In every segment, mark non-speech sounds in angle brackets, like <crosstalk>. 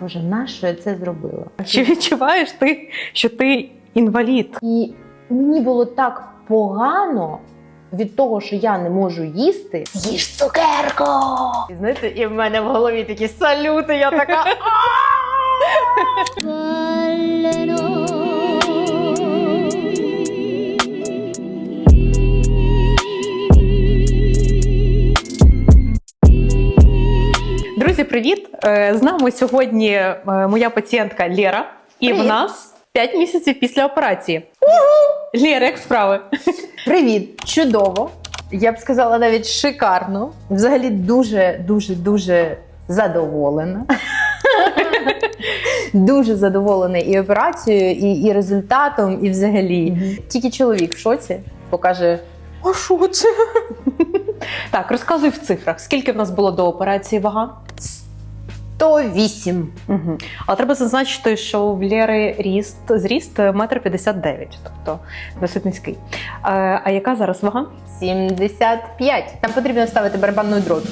Боже, нащо я це зробила? Чи відчуваєш ти, що ти інвалід? І мені було так погано від того, що я не можу їсти. З'їж цукерку! І знаєте, і в мене в голові такі салюти, я така. <laughs> Друзі, привіт! Е, З нами сьогодні е, моя пацієнтка Лера, і Привіт. в нас 5 місяців після операції. Лера, як справи? Привіт! Чудово! Я б сказала навіть шикарно. Взагалі дуже, дуже, дуже задоволена. <laughs> Дуже задоволена і операцією, і, і результатом, і взагалі. Тільки чоловік в шоці покаже. А що це? Так, розказуй в цифрах, скільки в нас було до операції вага? 108. Угу. Але треба зазначити, що в Лєри ріст зріст 1,59 м, тобто досить низький. А, А яка зараз вага? 75. Там потрібно ставити барабанну дроту.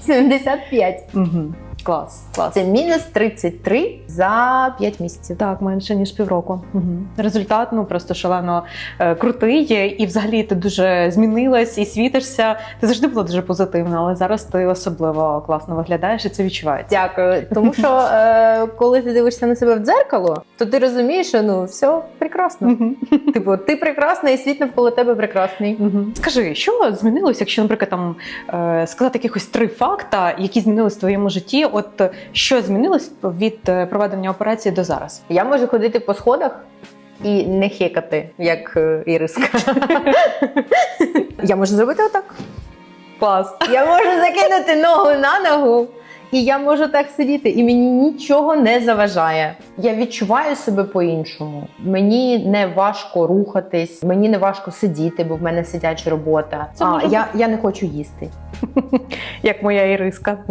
75. Угу. Клас, клас. Це мінус 33 за 5 місяців. Так, менше ніж півроку. Угу. Результат ну просто шалено е, крутий, і взагалі ти дуже змінилась і світишся. Ти завжди була дуже позитивна, але зараз ти особливо класно виглядаєш і це відчувається. Дякую. Тому що е, коли ти дивишся на себе в дзеркало, то ти розумієш, що ну все прекрасно. Мгм. Типу, ти прекрасна, і світ навколо тебе прекрасний. Мгм. Скажи, що змінилось, якщо, наприклад, там е, сказати якихось три факта, які змінились в твоєму житті? От е, що змінилось від е, проведення операції до зараз? Я можу ходити по сходах і не хекати, як е, Іриска. <laughs> Я можу зробити отак. Клас. Я можу закинути ногу на ногу, і я можу так сидіти, і мені нічого не заважає. Я відчуваю себе по-іншому. Мені не важко рухатись, мені не важко сидіти, бо в мене сидяча робота. Це а, може я, я не хочу їсти. <laughs> Як моя Іриска. <laughs>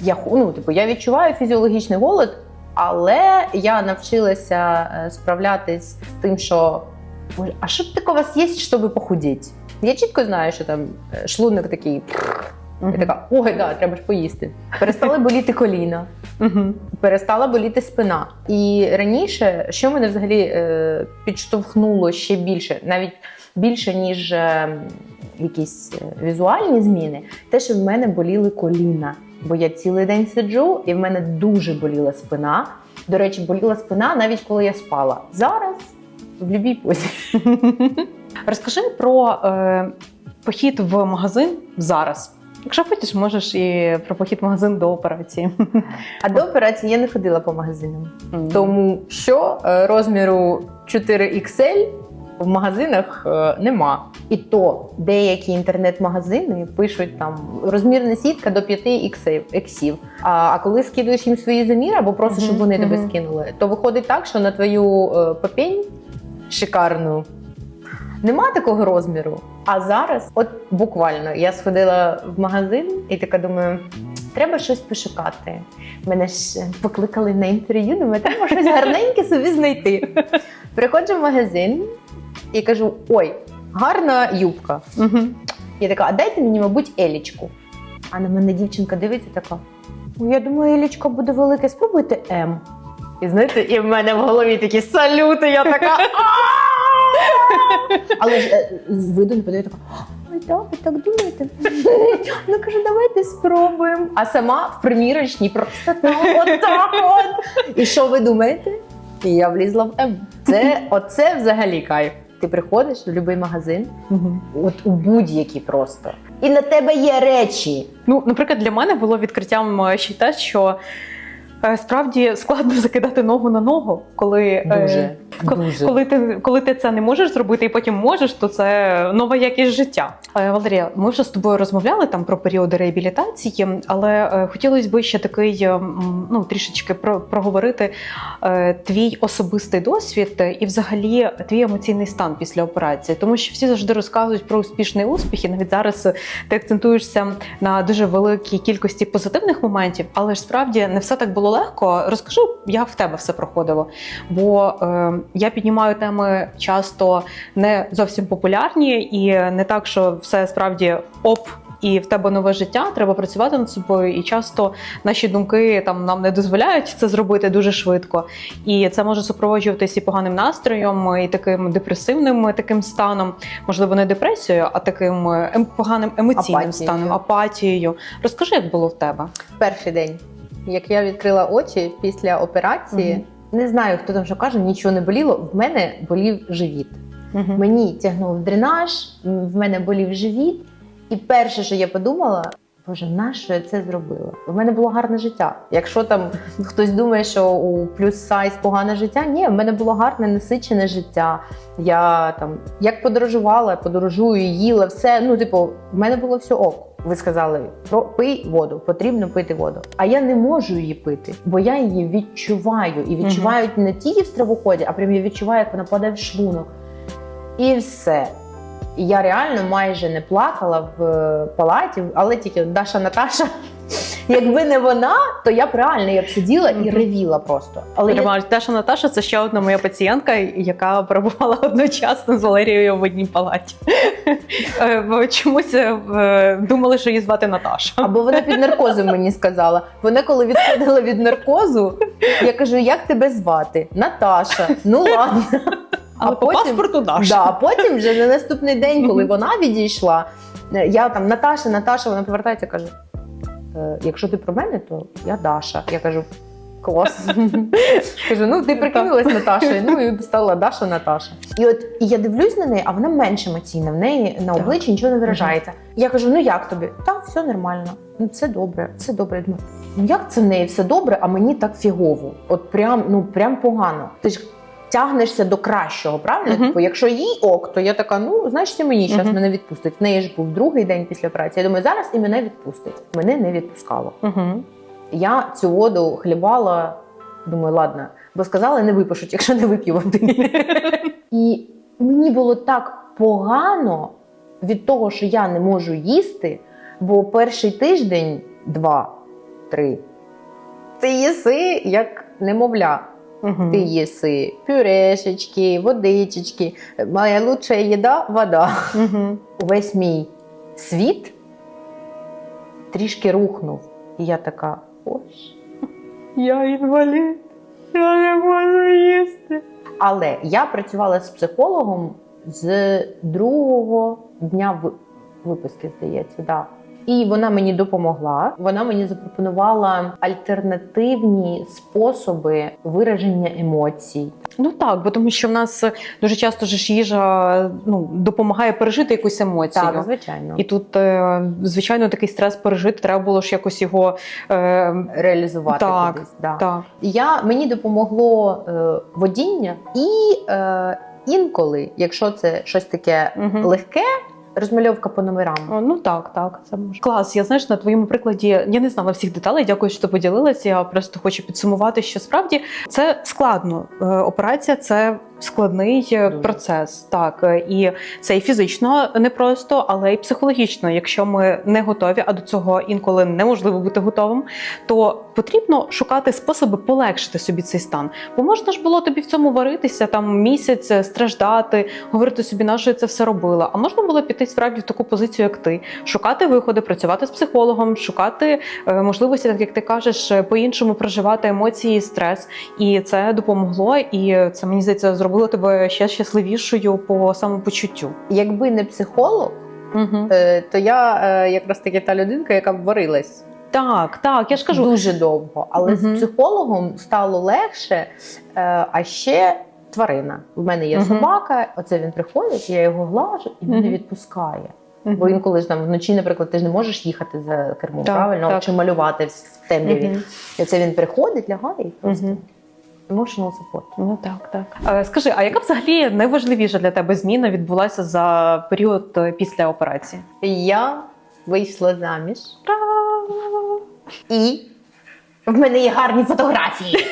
я ну, типу, я відчуваю фізіологічний голод, але я навчилася е, справлятись з тим, що а що таке у вас є, щоб похудіти? Я чітко знаю, що там е, шлунок такий. Я така, ой, да, треба ж поїсти. Перестали <laughs> боліти коліна, перестала боліти спина. І раніше, що мене взагалі е, підштовхнуло ще більше, навіть більше, ніж е, якісь е, візуальні зміни, те, що в мене боліли коліна. Бо я цілий день сиджу, і в мене дуже боліла спина. До речі, боліла спина навіть коли я спала. Зараз в будь-якій позі. <laughs> Розкажи про е, похід в магазин зараз. Якщо хочеш, можеш і про похід в магазин до операції. А до операції я не ходила по магазинам. Тому Тому що е, розміру 4XL в магазинах е, нема. І то деякі інтернет-магазини пишуть там розмірна сітка до 5 іксів. А, а коли скидуєш їм свої заміри або просиш, щоб вони тебе мгм. скинули, то виходить так, що на твою е, попень шикарну нема такого розміру. А зараз, от буквально, я сходила в магазин і така думаю. Треба щось пошукати. Мене ж покликали на інтерв'ю, думаю, треба щось гарненьке собі знайти. Приходжу в магазин і кажу: ой, гарна юбка. Мгм. Я така, а дайте мені, мабуть, елічку. А на мене дівчинка дивиться така. Я думаю, елічка буде велика, спробуйте М. І знаєте, і в мене в голові такі салюти, я така. <laughs> Але ж е, з виду не подаю така. Ой, да, ви так думаєте? Ну кажу, давайте спробуємо. А сама в примірочній просто так, отак от. І що ви думаєте? І я влізла в М. Це оце взагалі кайф. Ти приходиш в будь-який магазин, Мгм. от у будь-які просто. І на тебе є речі. Ну, наприклад, для мене було відкриттям е, ще й те, що справді складно <laughs> закидати ногу на ногу, коли, е, Дуже. Дуже. коли, ти, коли ти це не можеш зробити і потім можеш, то це нова якість життя. Е, Валерія, ми вже з тобою розмовляли там про періоди реабілітації, але е, хотілося б ще такий е, ну, трішечки про, проговорити е, твій особистий досвід е, і взагалі твій емоційний стан після операції. Тому що всі завжди розказують про успішний успіх, і навіть зараз е, ти акцентуєшся на дуже великій кількості позитивних моментів, але ж справді не все так було легко. Розкажи, як в тебе все проходило. Бо е, я піднімаю теми часто не зовсім популярні, і не так, що все справді оп. і в тебе нове життя, треба працювати над собою. І часто наші думки там нам не дозволяють це зробити дуже швидко. І це може супроводжуватися і поганим настроєм, і таким депресивним таким станом, можливо, не депресією, а таким ем, поганим емоційним Апатією. станом, апатією. Розкажи, як було в тебе? Перший день, як я відкрила очі після операції, не знаю, хто там що каже, нічого не боліло. В мене болів живіт. Мгм. Мені тягнув дренаж, в мене болів живіт. І перше, що я подумала, боже, нащо я це зробила? У мене було гарне життя. Якщо там хтось думає, що у плюс сайз погане життя, ні, в мене було гарне, насичене життя. Я там як подорожувала, подорожую, їла, все. Ну, типу, в мене було все ок. Ви сказали, про пий воду, потрібно пити воду. А я не можу її пити, бо я її відчуваю. І відчувають не тільки в стравоході, а прям я відчуваю, як вона падає в шлунок. І все. І я реально майже не плакала в е, палаті, але тільки Даша Наташа. Якби не вона, то я б реально я б сиділа і ревіла просто. Але я, Римаш, Наташа це ще одна моя пацієнтка, яка перебувала <laughs> одночасно з Валерією в одній палаті. <laughs> Е, Чомусь е, думали, що її звати Наташа. або вона під наркозом <laughs> мені сказала. Вона коли відходила від наркозу, я кажу: як тебе звати? Наташа. Ну ладно. Але по потім- паспорту Даша. Да, а потім вже на наступний день, коли вона відійшла, е, я там Наташа, Наташа, вона повертається і каже: «Е, якщо ти про мене, то я Даша. Я кажу. Клас. <laughs> Кажу, ну ти прикинулась Наташею, ну і стала Даша Наташа. І от і я дивлюсь на неї, а вона менш емоційна. В неї на обличчі нічого не виражається. Я кажу: ну як тобі? Так, все нормально. Ну все добре, все добре. Я думаю, ну як це в неї все добре, а мені так фігово? От прям, ну прям погано. Ти ж тягнешся до кращого, правильно? Мгм. Типу, якщо їй ок, то я така, ну значить і мені зараз Мгм. мене відпустить. В неї ж був другий день після операції. Я думаю, зараз і мене відпустить. Мене не відпускало. Угу. Я цю воду хлібала, думаю, ладно, бо сказали, не випишуть, якщо не вип'ю води. <laughs> І мені було так погано від того, що я не можу їсти, бо перший тиждень, два, три, ти їси як немовля. Угу. Ти їси пюрешечки, водичечки. Моя лучша їда вода. Угу. Увесь мій світ трішки рухнув. І я така, ось. Я інвалід, я не можу їсти. Але я працювала з психологом з другого дня ви- виписки, здається, да. І вона мені допомогла. Вона мені запропонувала альтернативні способи вираження емоцій. Ну так, бо тому що в нас дуже часто ж їжа ну, допомагає пережити якусь емоцію. Так, звичайно. І тут, е, звичайно, такий стрес пережити, треба було ж якось його. Е, реалізувати Так, кудись. Да. так. Я мені допомогло е, водіння, і е, інколи, якщо це щось таке Мгм. легке, розмальовка по номерам. О, Ну так, так, це може. Клас. Я знаєш, на твоєму прикладі я не знала всіх деталей. Дякую, що ти поділилася. Я просто хочу підсумувати, що справді це складно. Е, Операція це складний е, процес. Так, Е, і це і фізично непросто, але й психологічно. Якщо ми не готові, а до цього інколи неможливо бути готовим, то потрібно шукати способи полегшити собі цей стан. Бо можна ж було тобі в цьому варитися там місяць, е, страждати, говорити собі, на що я це все робила. А можна було піти справді в таку позицію, як ти, шукати виходи, працювати з психологом, шукати можливості, так як ти кажеш, е, по-іншому проживати емоції, і стрес. І це допомогло, і це мені здається зробило тебе ще щасливішою по самопочуттю. Якби не психолог, Угу. то я е, якраз таки та людинка, яка б варилась Так, так, я ж кажу. дуже довго. Але Мгм. з психологом стало легше. Е, а ще тварина. У мене є Мгм. собака, оце він приходить, я його глажу і мене Мгм. відпускає. Бо інколи ж там вночі, наприклад, ти ж не можеш їхати за кермом, Так, правильно? так. Чи малювати в в темряві. І це він приходить, лягає і просто. Emotional support. Ну так, так. Е, Скажи, а яка взагалі найважливіша для тебе зміна відбулася за період е, після операції? Я вийшла заміж і в мене є гарні фотографії. <laughs>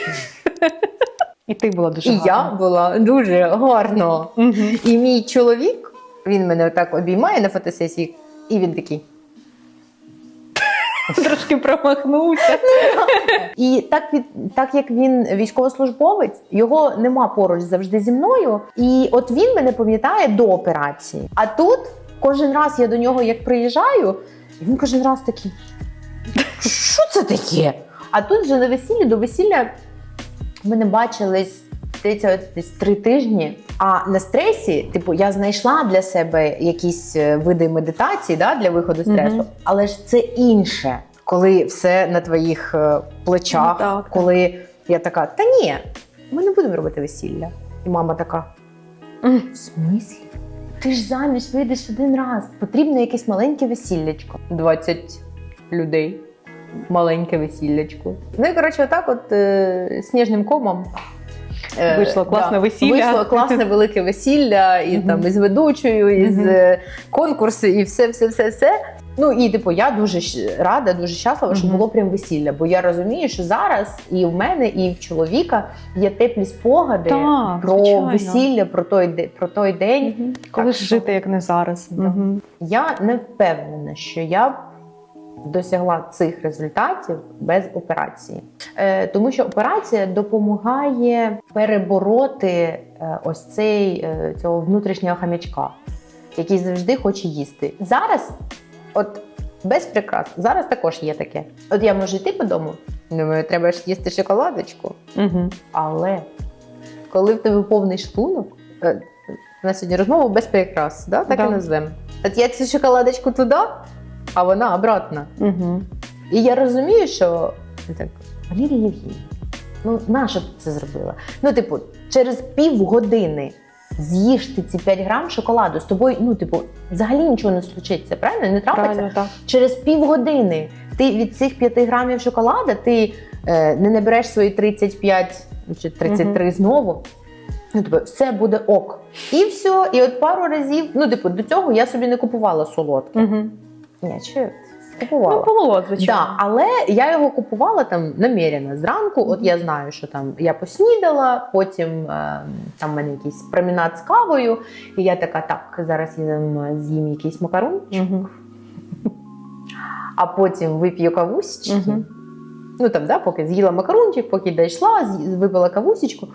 І ти була дуже гарна. І я була дуже гарно. І мій чоловік, він мене отак обіймає на фотосесії, і він такий. <laughs> трошки промахнувся. <laughs> І так від так як він військовослужбовець, його нема поруч завжди зі мною. І от він мене пам'ятає до операції. А тут кожен раз я до нього як приїжджаю. І він кожен раз такий: що це таке? А тут вже на весіллі до весілля ми не бачились здається, от десь три тижні. А на стресі, типу, я знайшла для себе якісь е, види медитації да, для виходу стресу, Мгм. але ж це інше, коли все на твоїх е, плечах, Ну, так. коли я така, та ні, ми не будемо робити весілля. І мама така: в смислі? Ти ж заміж вийдеш один раз. Потрібно якесь маленьке весіллячко. 20 людей. Маленьке весіллячко. Ну і коротше, отак, от е, сніжним комом. Е, Вийшло класне весілля. Вийшло класне велике весілля, і там із ведучою, із е, конкурси, і все, все, все, все. Ну і типу, я дуже рада, дуже щаслива, що було прям весілля. Бо я розумію, що зараз і в мене, і в чоловіка є теплі спогади Так, про звичайно. весілля, про той, про той день. Мгм. Коли ж що- жити, як не зараз. Да. Мгм. Я не впевнена, що я б досягла цих результатів без операції, е, тому що операція допомагає перебороти е, ось цей е, цього внутрішнього хам'ячка, який завжди хоче їсти. Зараз, от без прикрас, зараз також є таке. От я можу йти по дому, думаю, треба ж їсти шоколадочку. Мгм. Але коли в тебе повний шлунок, у сьогодні розмова без прикрас, да? так Да. і назвемо. От я цю шоколадочку туди, а вона обратно. Мгм. І я розумію, що так, Валерія Євгенівна, ну ти це зробила? Ну, типу, через півгодини з'їш ти ці 5 грам шоколаду, з тобою, ну, типу, взагалі нічого не случиться, правильно? Не трапиться? Правильно, так. Через півгодини ти від цих 5 грамів шоколада ти е, не набереш свої 35 чи 33 знову. Ну, тобто, все буде ок. І все. І от пару разів, ну, типу, до цього я собі не купувала солодке. Мгм. Ні, чи купувала. Ну, було, Да, але я його купувала там намірено зранку. От я знаю, що там я поснідала, потім е, там в мене якийсь промінат з кавою, і я така, так, зараз я з'їм якийсь макарон, Мгм. а потім вип'ю кавусечки. Мгм. Ну там, да, поки з'їла макарончик, поки дійшла, випила кавусечку.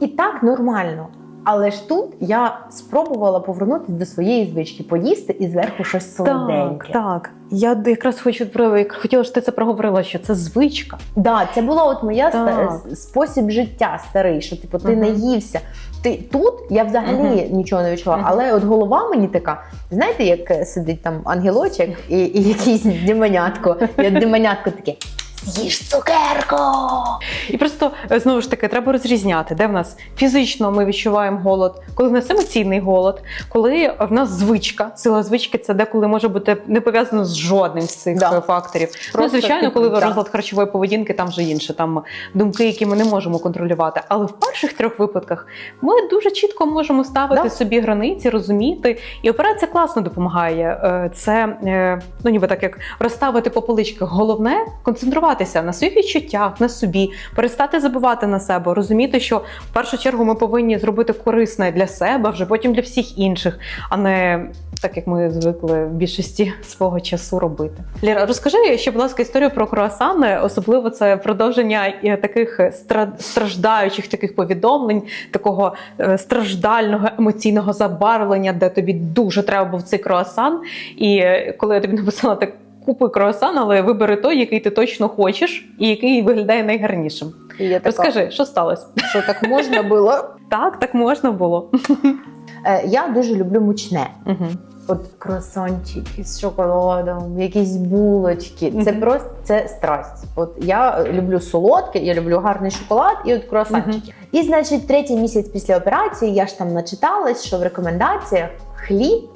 І так нормально. Але ж тут я спробувала повернутися до своєї звички, поїсти і зверху щось солоденьке. так. Я якраз хочу як хотіла, що ти це проговорила, що це звичка. Да, це була от моя Так. спосіб життя старий, що типу ти Мгм. наївся. Ти тут я взагалі нічого не відчувала, Мгм. але от голова мені така. Знаєте, як е, сидить там ангелочок і, і якийсь <laughs> демонятко, і от демонятко таке. З'їж цукерку! І просто е, знову ж таки треба розрізняти, де в нас фізично ми відчуваємо голод, коли в нас емоційний голод, коли в нас звичка. Сила звички це деколи може бути не пов'язано з жодним з цих Да. е, факторів. ну, звичайно, типу, коли да. розлад харчової поведінки, там вже інше, там думки, які ми не можемо контролювати. Але в перших трьох випадках ми дуже чітко можемо ставити Да. собі границі, розуміти. І операція класно допомагає. Е, Це ну ніби так як розставити по поличках. Головне концентруватися на своїх відчуттях, на собі, перестати забувати на себе, розуміти, що в першу чергу ми повинні зробити корисне для себе, вже потім для всіх інших, а не так як ми звикли в більшості <laughs> свого часу робити. Ліра, розкажи ще, будь ласка, історію про круасани, особливо це продовження е, таких стра- страждаючих таких повідомлень, такого е, страждального емоційного забарвлення, де тобі дуже треба був цей круасан. І е, коли я тобі написала так. Купуй круасан, але вибери той, який ти точно хочеш, і який виглядає найгарнішим. І я така, Розкажи, що сталося? що так можна було. <laughs> Так, так можна було. <laughs> Е, я дуже люблю мучне. Угу. От круасанчики з шоколадом, якісь булочки. Це Мгм. просто це страсть. От я люблю солодке, я люблю гарний шоколад і от круасанчики. І значить, третій місяць після операції я ж там начиталась, що в рекомендаціях хліб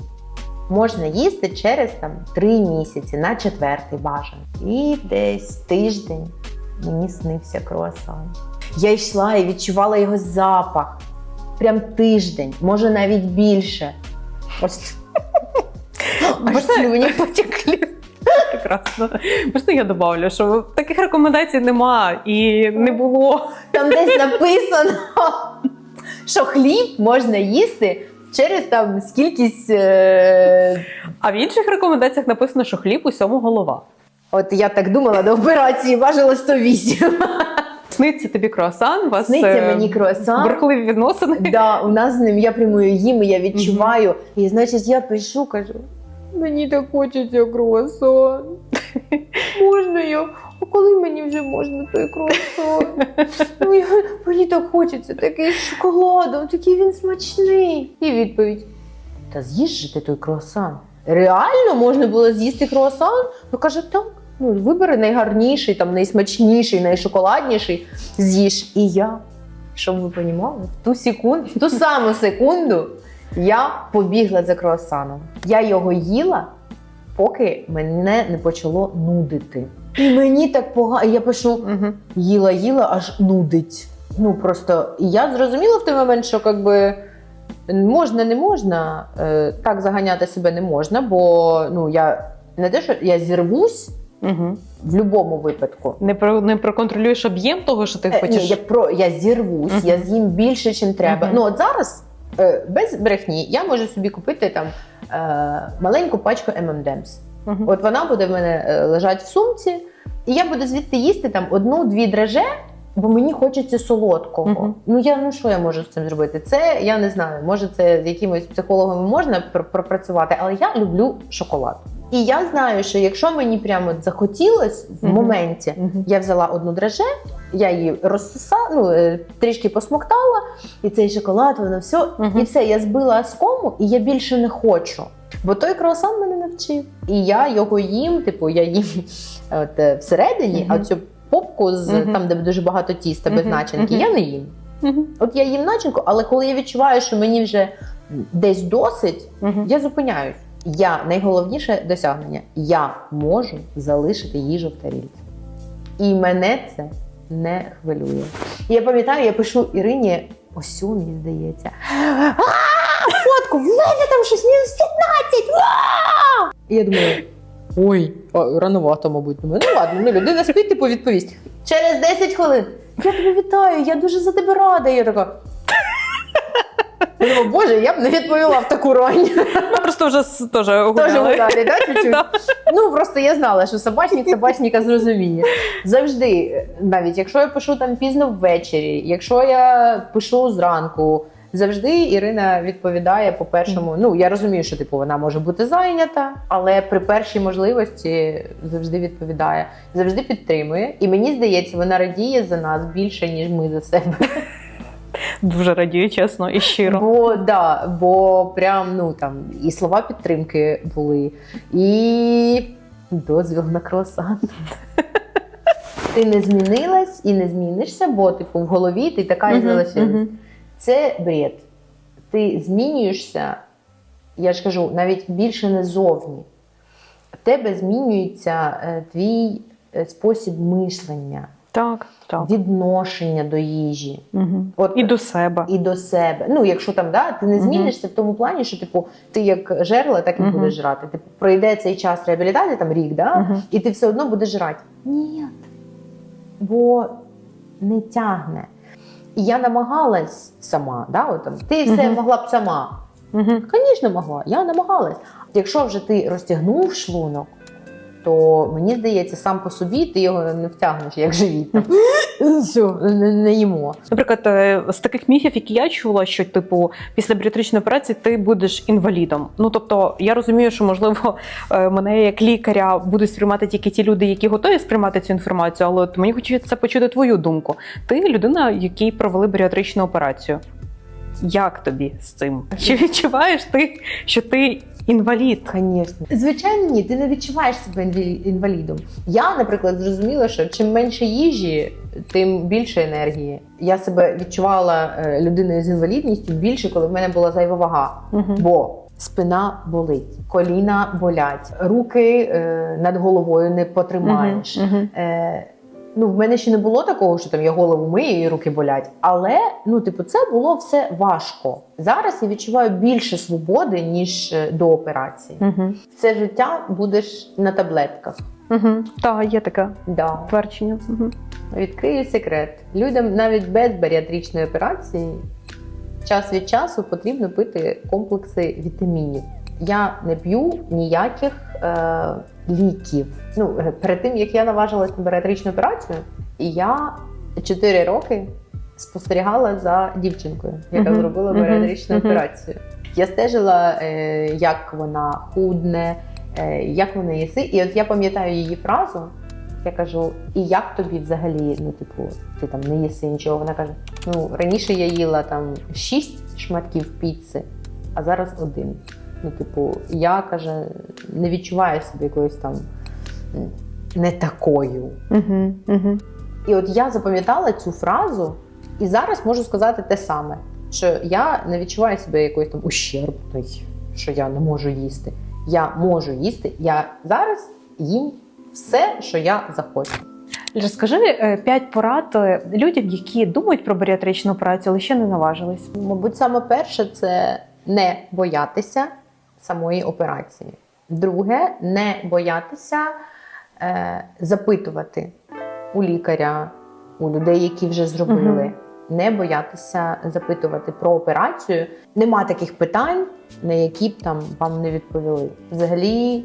можна їсти через там три місяці на четвертий бажано. І десь тиждень мені снився круасан. Я йшла і відчувала його запах. Прям тиждень, може навіть більше. Ось Аж слюні потекли. Прекрасно. Можна я добавлю, що таких рекомендацій нема і не було. Там десь написано, що хліб можна їсти через там скількись. Е... А в інших рекомендаціях написано, що хліб усьому голова. От я так думала до операції, важила 108. Сниться тобі круасан, у вас Сниться е, мені круасан. бурхливі відносини. Да, у нас з ним я прямую їм, і я відчуваю. І значить, я пишу, кажу: Мені так хочеться круасан. <laughs> Можна я? А коли мені вже можна той круасан? Ну, я, мені так хочеться, такий з шоколадом, такий він смачний. І відповідь: Та з'їж же ти той круасан. Реально можна було з'їсти круасан? Ну каже, так. Ну, вибери найгарніший, там, найсмачніший, найшоколадніший, з'їж. І я, щоб ви розуміли, в ту секунду, в ту саму секунду я побігла за круасаном. Я його їла, поки мене не почало нудити. І мені так погано. Я пишу, Угу. їла, їла, аж нудить. Ну просто я зрозуміла в той момент, що якби. Можна, не можна, е, так заганяти себе не можна, бо ну я не те, що я зірвусь Угу. в будь-якому випадку. Не про не проконтролюєш об'єм того, що ти Е, хочеш. Ні, я про я зірвусь, Мгм. я з'їм більше, ніж треба. Мгм. Ну от зараз е, без брехні я можу собі купити там е, маленьку пачку M&M's. Мгм. От вона буде в мене е, лежать в сумці, і я буду звідти їсти там одну-дві драже, бо мені хочеться солодкого. Мгм. Ну я ну що я можу з цим зробити? Це я не знаю. Може, це з якимось психологами можна пропрацювати, але я люблю шоколад. І я знаю, що якщо мені прямо захотілось в моменті, Мгм. я взяла одну драже, я її розсосала, ну, е, трішки посмоктала, і цей шоколад, воно все, Мгм. і все, я збила з кому, і я більше не хочу. Бо той круасан мене навчив. І я його їм, типу, я їм <laughs> от, е, всередині, а цю попку, з, Мгм. там, де дуже багато тіста, без Мгм. начинки, Мгм. я не їм. Мгм. От я їм начинку, але коли я відчуваю, що мені вже десь досить, Мгм. я зупиняюсь. Я найголовніше досягнення. Я можу залишити їжу в тарілці. І мене це не хвилює. І я пам'ятаю, я пишу Ірині, ось цю, мені здається. «А, в мене там щось мінус 15! а!» І я думаю, ой, а, рановато, мабуть. Думаю, ну ладно, ну людина спить, типу відповість. Через 10 хвилин. Я тебе вітаю, я дуже за тебе рада. І я така. Я думаю, боже, я б не відповіла в таку рань. Просто вже с- теж Тоже гуляли. да, чуть-чуть? Да. Ну просто я знала, що собачник собачника зрозуміє. Завжди, навіть якщо я пишу там пізно ввечері, якщо я пишу зранку, завжди Ірина відповідає по першому. Ну я розумію, що типу вона може бути зайнята, але при першій можливості завжди відповідає, завжди підтримує. І мені здається, вона радіє за нас більше ніж ми за себе. Дуже радію, чесно і щиро. Бо да, бо прям ну там і слова підтримки були, і дозвіл на круасан. Ти не змінилась і не змінишся, бо типу в голові ти така і залишилась. Це бред. Ти змінюєшся, я ж кажу, навіть більше не зовні. В тебе змінюється е, твій е, спосіб мислення, Так, так. відношення до їжі. Угу. От І до себе. і до себе. Ну, якщо там да, ти не змінишся в тому плані, що типу ти як жерла, так і Мгм. будеш жрати. Типу, пройде цей час реабілітації, там рік, да, Мгм. і ти все одно будеш жрати. Ні. Бо не тягне. І я намагалась сама, да, от, там, ти все могла б сама. Звісно, могла, я намагалась. Якщо вже ти розтягнув шлунок, то мені здається, сам по собі ти його не втягнеш, як живіт. <laughs> Все, не, не їмо. Наприклад, е, з таких міфів, які я чула, що типу після баріатричної операції ти будеш інвалідом. Ну тобто, я розумію, що можливо е, мене як лікаря будуть сприймати тільки ті люди, які готові сприймати цю інформацію. Але от мені хочеться почути твою думку. Ти людина, якій провели баріатричну операцію. Як тобі з цим? Чи <laughs> відчуваєш ти, що ти інвалід? Звісно. Звичайно, ні, ти не відчуваєш себе інвалі- інвалідом. Я, наприклад, зрозуміла, що чим менше їжі, тим більше енергії. Я себе відчувала е, людиною з інвалідністю більше, коли в мене була зайва вага. Угу. Бо спина болить, коліна болять, руки е, над головою не потримаєш. Угу. Е, ну, в мене ще не було такого, що там я голову мию і руки болять. Але ну, типу, це було все важко. Зараз я відчуваю більше свободи, ніж е, до операції. Угу. Все життя будеш на таблетках. Угу. Так, є таке Да. твердження. Угу. Відкрию секрет. Людям навіть без баріатричної операції час від часу потрібно пити комплекси вітамінів. Я не п'ю ніяких е, ліків. Ну, е, перед тим як я наважилась на баріатричну операцію, я 4 роки спостерігала за дівчинкою, яка Мгм, зробила мгм, баріатричну мгм. операцію. Я стежила, е, як вона худне, е, як вона їси. І от я пам'ятаю її фразу. Я кажу, і як тобі взагалі, ну, типу, ти там не їси нічого. Вона каже: ну, раніше я їла там шість шматків піци, а зараз один. Ну, типу, я каже, не відчуваю себе якоюсь там не такою. Угу, угу. І от я запам'ятала цю фразу, і зараз можу сказати те саме: що я не відчуваю себе якоюсь там ущербною, що я не можу їсти. Я можу їсти. Я зараз їм все, що я захочу. Розкажи е, п'ять порад е, людям, які думають про баріатричну операцію, але ще не наважились. Мабуть, саме перше це не боятися самої операції. Друге, не боятися е, запитувати у лікаря, у людей, які вже зробили. Мгм. Не боятися запитувати про операцію. Нема таких питань, на які б там вам не відповіли. Взагалі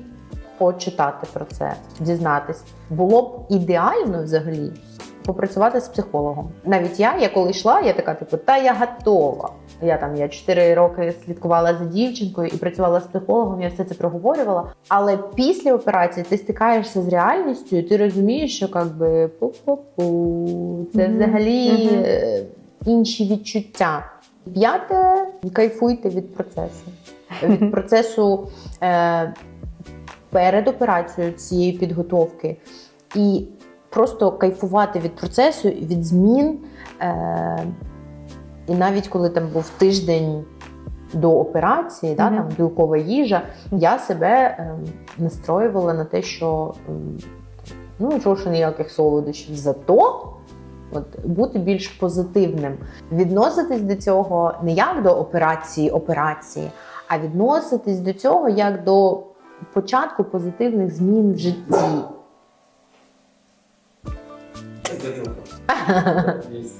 почитати про це, дізнатись. Було б ідеально взагалі попрацювати з психологом. Навіть я, я коли йшла, я така, типу, та я готова. Я там я 4 роки слідкувала за дівчинкою і працювала з психологом, я все це проговорювала. Але після операції ти стикаєшся з реальністю, і ти розумієш, що як би пу-пу-пу, це Мгм. взагалі Мгм. е, інші відчуття. П'яте, кайфуйте від процесу. Від <laughs> процесу е, перед операцією цієї підготовки. І просто кайфувати від процесу, від змін. Е, і навіть коли там був тиждень до операції, да, Мгм. там білкова їжа, я себе е, настроювала на те, що ем, ну що ніяких солодощів. Зато от, бути більш позитивним, відноситись до цього не як до операції операції, а відноситись до цього як до початку позитивних змін в житті. Gracias.